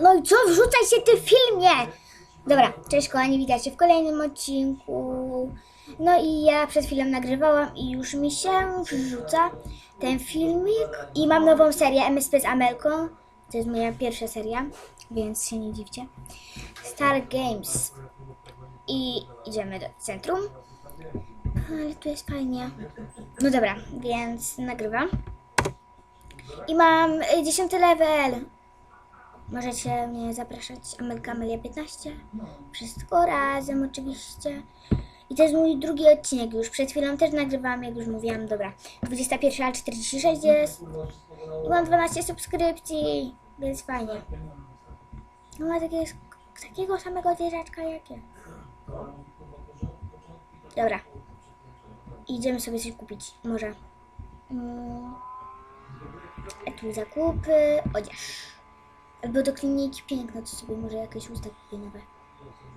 No i co? Wrzucaj się ty filmie! Dobra, cześć kochani, witajcie w kolejnym odcinku. No i ja przed chwilą nagrywałam i już mi się wrzuca ten filmik. I mam nową serię MSP z Amelką. To jest moja pierwsza seria, więc się nie dziwcie. Star Games. I idziemy do centrum. Ale tu jest fajnie. No dobra, więc nagrywam. I mam y, 10 level. Możecie mnie zapraszać Amelka Amelia 15. Wszystko razem oczywiście. I to jest mój drugi odcinek już. Przed chwilą też nagrywałam, jak już mówiłam. Dobra, 21.46 jest. I mam 12 subskrypcji, więc fajnie. No ma takie, takiego samego zwierzaczka jak ja. Dobra. Idziemy sobie coś kupić. Może. Mm. A tu zakupy, odzież. Albo do kliniki piękna, to sobie może jakieś usta nowe.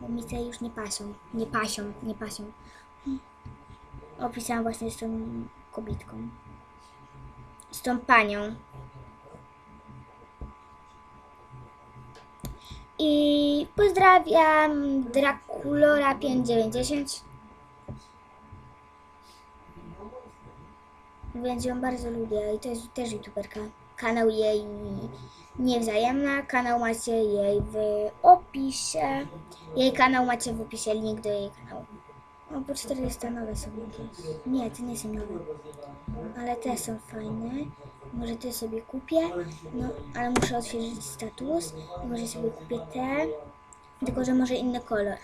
Bo mi te już nie pasą. Nie pasią, nie pasią. Opisałam właśnie z tą kobietką. Z tą panią. I pozdrawiam Draculora 590. Więc ją bardzo lubię i to jest też youtuberka. Kanał jej niewzajemna. Kanał macie jej w opisie. Jej kanał macie w opisie, link do jej kanału. O, po 400 nowe są jakieś. Nie, te nie są nowe. Ale te są fajne. Może te sobie kupię. No, ale muszę odświeżyć status. I może sobie kupię te. Tylko, że może inny kolor.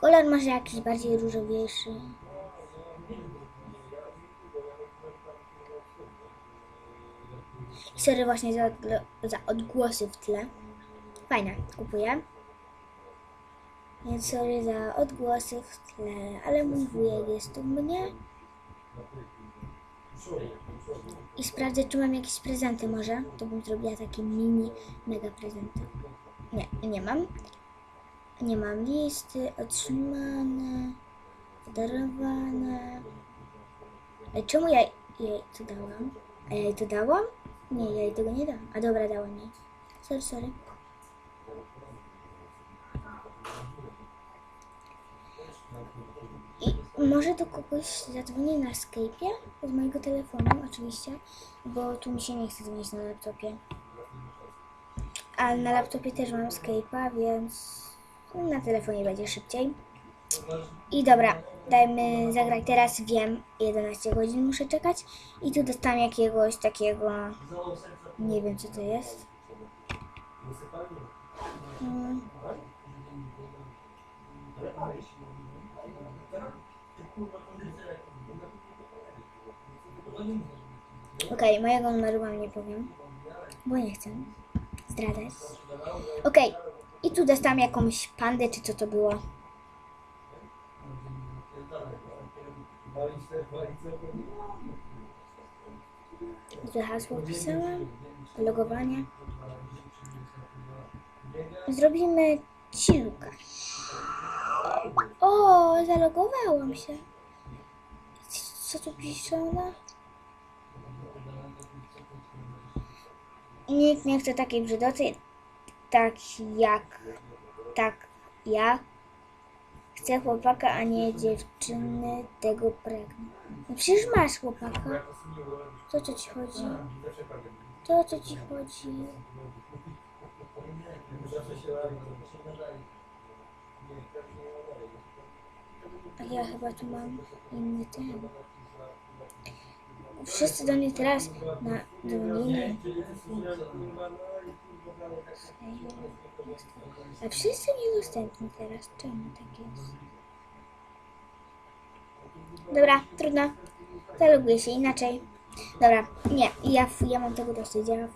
Kolor może jakiś bardziej różowiejszy. I sorry właśnie za, za odgłosy w tle. Fajne, kupuję. Więc sorry za odgłosy w tle, ale mój wujek jest u mnie. I sprawdzę, czy mam jakieś prezenty może. To bym zrobiła takie mini, mega prezenty. Nie, nie mam. Nie mam listy, otrzymane, podarowane. Ej, czemu ja jej to dałam? A ja jej to dałam? Nie, ja jej tego nie dam. A dobra, dałam jej. Sorry, sorry. I może do kogoś zadzwonię na Skype'ie z mojego telefonu, oczywiście, bo tu mi się nie chce dzwonić na laptopie. A na laptopie też mam Skype'a, więc na telefonie będzie szybciej. I dobra, dajmy zagrać teraz, wiem, 11 godzin muszę czekać i tu dostałem jakiegoś takiego, nie wiem co to jest. Mm. Okej, mojego numeru wam nie powiem, bo nie chcę zdradzać. Okej, i tu dostałam jakąś pandę, czy co to było. Gdzie hasło wpisałam? Logowanie. Zrobimy ciłka. O, zalogowałam się. Co tu pisze? Nikt nie chce takiej brzydoty, tak jak, tak jak Chcę chłopaka, a nie dziewczyny tego pragnę. No przecież masz chłopaka. To co ci chodzi? To co ci chodzi? A ja chyba tu mam inny ten. Wszyscy do mnie teraz na dzwonili. A wszyscy niedostępni teraz. Czemu tak jest? Dobra, trudno. Zaloguję się inaczej. Dobra, nie, ja, ja mam tego dosyć. Ja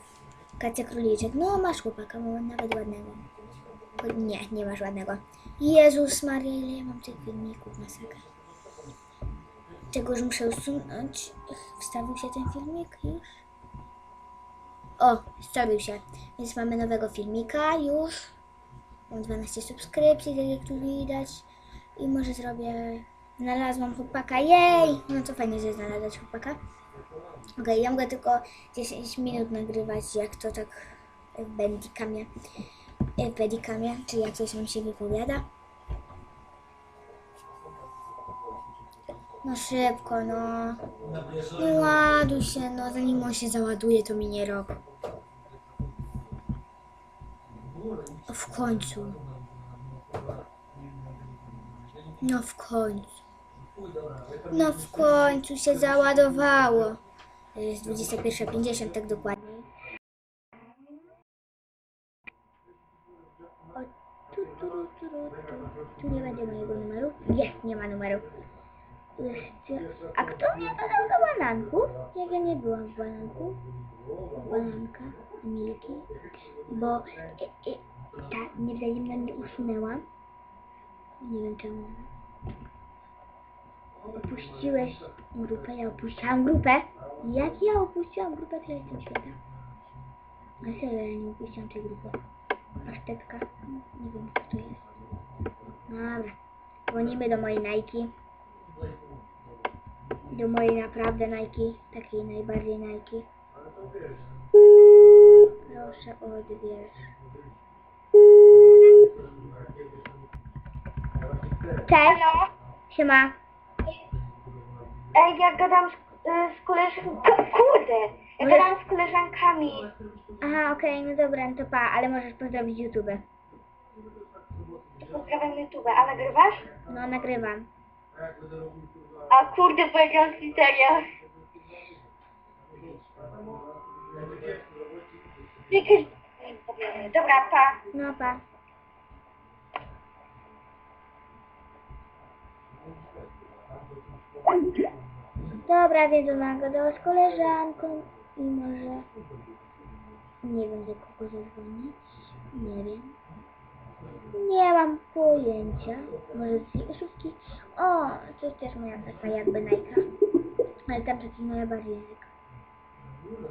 Kacja Króliczek. No, masz chłopaka, nawet ładnego. Nie, nie masz ładnego. Jezus Maria, ile ja mam tych filmików, masakra. Czego już muszę usunąć. Wstawił się ten filmik już? O, wstawił się. Więc mamy nowego filmika już. Mam 12 subskrypcji, tak jak tu widać. I może zrobię... Znalazłam chłopaka, jej! No to fajnie, że znalazłeś chłopaka. Okej, ja mogę tylko 10 minut nagrywać, jak to tak w Bandicamie. W Bandicamie, czyli jak coś nam się wypowiada. No szybko, no. No ładuj się, no zanim on się załaduje, to minie rok. O, w końcu. No w końcu. No w końcu się załadowało. Jest 21.50 tak dokładnie. O, tu, tu, tu, tu, tu. Tu nie będzie mojego numeru? Jest, nie ma numeru. Jeszcze. A kto mnie dodał do bananku? Jak ja nie byłam w bananku. Bananka, Milki. Bo e, e, ta niewzajemna mnie usunęła. Nie wiem czemu. Opuściłeś grupę, ja opuściłam grupę. Jak ja opuściłam grupę, to ja jestem świata. A serio, ja nie opuściłam tej grupy. Pasztetka. Nie wiem, co to jest. Dobra. Dzwonimy do mojej Nike. Do mojej naprawdę Nike. Takiej najbardziej Nike. Proszę odbierz. Cześć. Halo? Siema. Ej, ja gadam z, y, z koleżankami. Kurde! Ja Może- gadam z koleżankami. Aha, okej, no dobra, no to pa, ale możesz pozdrowić YouTube. Pozdrawiam YouTube. A nagrywasz? No, nagrywam. A kurde, powiedziałam ci serio. Jakiś... Dobra, pa. No, pa. Dobra, ona gadała z koleżanką i może... Nie wiem, do kogo zadzwonić. Nie wiem. Nie mam pojęcia. Może z jej oszówki. O, to jest też moja taka jakby najka. Ale ta przecież moja bardziej najka.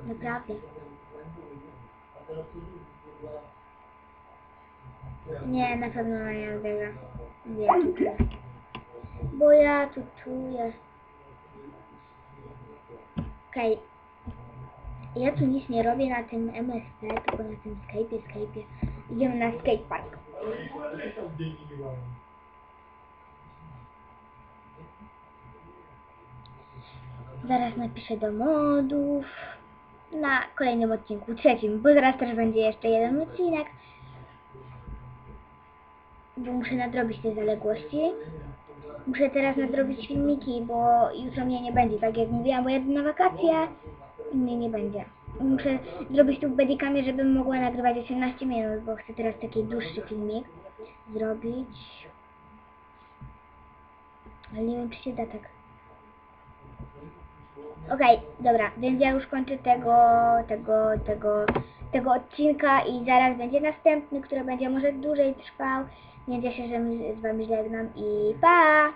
Naprawdę. Nie, na pewno na nie odbiega. Wiem. Bo ja tu czuję. Okej. Ja tu nic nie robię na tym MSP, tylko na tym Skype'ie, Skype'ie. Idziemy na skatepark. Zaraz napiszę do modów. Na kolejnym odcinku, trzecim, bo zaraz też będzie jeszcze jeden odcinek. Bo muszę nadrobić te zaległości. Muszę teraz nadrobić filmiki, bo jutro mnie nie będzie, tak jak mówiłam, bo jadę na wakacje i mnie nie będzie. Muszę zrobić tu w Bedicamie, żebym mogła nagrywać 18 minut, bo chcę teraz taki dłuższy filmik zrobić. Ale nie wiem, czy się da tak. Okej, dobra, więc ja już kończę tego, tego, tego, tego odcinka i zaraz będzie następny, który będzie może dłużej trwał, więc ja się z wami żegnam i pa!